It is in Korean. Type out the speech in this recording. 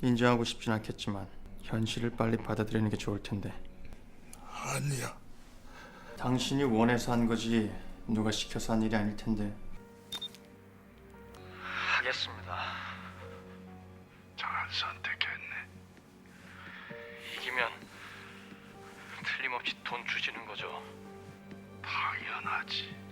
인정하고 싶진 않겠지만 현실을 빨리 받아들이는 게 좋을 텐데 아니야. 당신이 원해서 한 거지 누가 시켜서 한 일이 아닐 텐데 하겠습니다 잘 선택했네. 이기면 틀림없이 돈 주시는 거죠 당연하지.